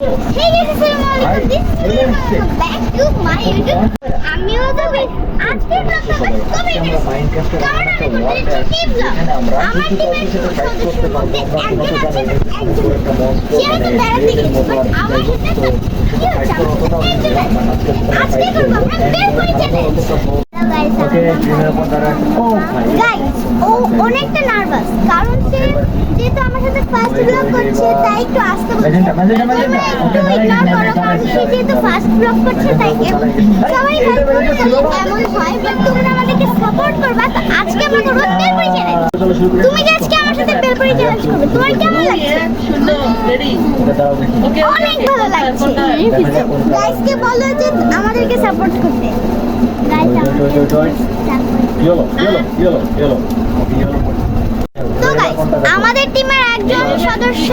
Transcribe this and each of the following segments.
Hey guys, assalamu alaikum. This is. Welcome back to my YouTube. আমিও তো আজকের ব্লগটা বেশ কমেডি কারণ আমি করতে যাচ্ছি ব্লগ আমার টিমের সদস্যের মধ্যে একজন আছে একজন সে হয়তো বেড়াতে গেছে বাট আমার সাথে একজন আছে আজকে করব আমরা বের করে চ্যালেঞ্জ গাইস ও অনেকটা নার্ভাস কারণ সে যেহেতু আমার সাথে ফার্স্ট ব্লগ করছে তাই একটু আসতে বলছে। সে যেহেতু ফার্স্ট ব্লগ করছে তাই সবাই এমন হয় বাট তোমরা আমাদেরকে সাপোর্ট করবা। তো আজকে আমরা করব। বেলপুরি চ্যালেঞ্জ তুমি যে আজকে আমার সাথে বেলপুরি চ্যালেঞ্জ করবে তোমার কেমন লাগছে? অনেক ভালো লাগছে। গাইসকে বলো যে আমাদেরকে সাপোর্ট করতে গাইস আমাদেরকে তো গাইস আমাদের টিমের একজন সদস্য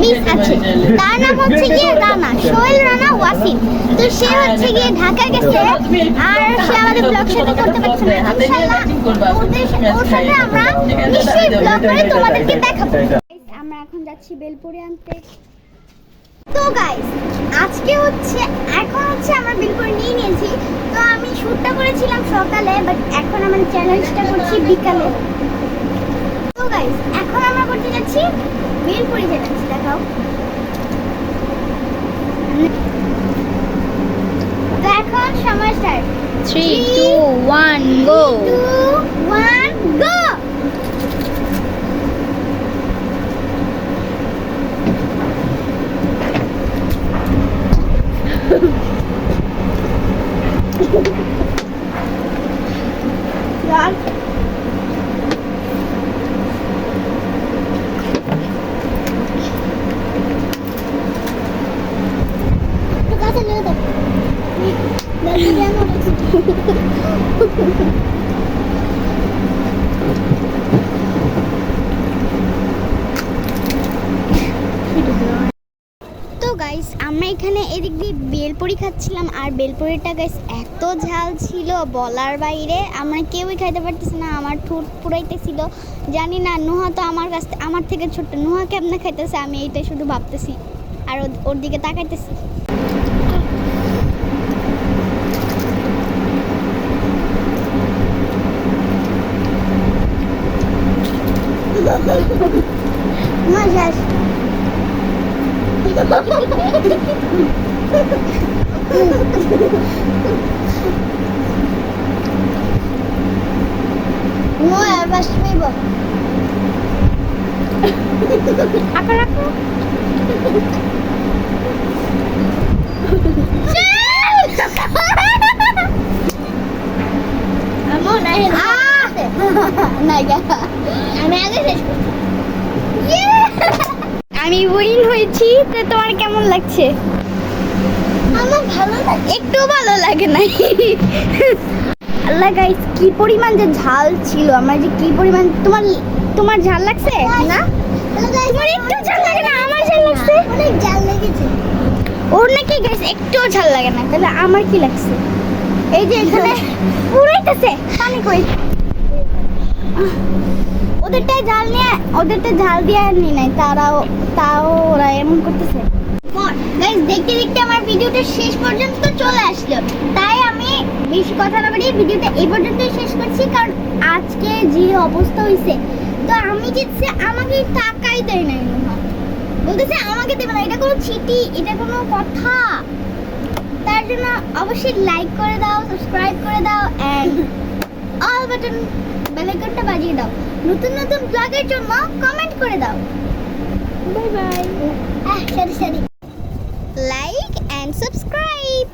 মিস আছে। তার নাম হচ্ছে গিয়ে রানা, সোহেল রানা ওয়াসিম। তো সে হচ্ছে গিয়ে ঢাকা গেছে আর সে আমাদের ব্লগ শুরু করতে পারছে না। ইনশাআল্লাহ ওর সাথে আমরা নিশ্চয়ই ব্লগ করে তোমাদেরকে দেখাবো। আমরা এখন যাচ্ছি বেলপুরি আনতে। তো গাইস আজকে হচ্ছে, এখন হচ্ছে আমরা বিলকুল নিয়ে নিয়েছি। তো আমি শ্যুটটা করেছিলাম সকালে বাট এখন আমার চ্যালেঞ্জটা করছি বিকালে। তো গাইস এখন আমরা করতে যাচ্ছি বেলপুরি চ্যালেঞ্জ দেখাও। গাইস আমরা এখানে এদিক দিয়ে বেলপুরি খাচ্ছিলাম, আর বেলপুরিটা গাইস এত ঝাল ছিল বলার বাইরে। আমরা কেউই খাইতে পারতেছি না, আমার ঠোঁট পুরাইতেছিল জানি না, নুহা তো আমার কাছ আমার থেকে ছোট্ট। নুহা কেমনে খাইতেছে, আমি এইটা শুধু ভাবতেছি। আর ওর দিকে তাকাইতেছি। não wasz miło. Apa, apa? Amo, na, na, na, na, na, na, na, na, na, আমি উইন হয়েছি তো তোমার কেমন লাগছে? আমার ভালো লাগে একটু ভালো লাগে নাই। আল্লাহ গাইস কি পরিমাণ যে ঝাল ছিল আমার যে কি পরিমাণ তোমার তোমার ঝাল লাগছে? না? তোমার একটু ঝাল লাগে না আমার ঝাল লাগছে? অনেক ঝাল লেগেছে। ওর নাকি গাইস একটু ঝাল লাগে না তাহলে আমার কি লাগছে? এই যে এখানে পুরাইতেছে। পানি কই? ওদেরটাই ঝাল নিয়ে ওদেরটা ঝাল দিয়ে নি নাই, তারাও, তাও ওরা এমন করতেছে। গাইস দেখতে দেখতে আমার ভিডিওটা শেষ পর্যন্ত চলে আসলো। তাই আমি বেশি কথা না বাড়িয়ে ভিডিওটা এই পর্যন্তই শেষ করছি, কারণ আজকে যে অবস্থা হয়েছে তো আমি জিতছে, আমাকে টাকাই দেয় নাই বলতেছে আমাকে দেবে না, এটা কোনো চিঠি, এটা কোনো কথা। তার জন্য অবশ্যই লাইক করে দাও সাবস্ক্রাইব করে দাও অ্যান্ড অল বাটন বেল আইকনটা বাজিয়ে দাও। নতুন নতুন ব্লগের জন্য কমেন্ট করে দাও। Bye bye ah sorry sorry like and subscribe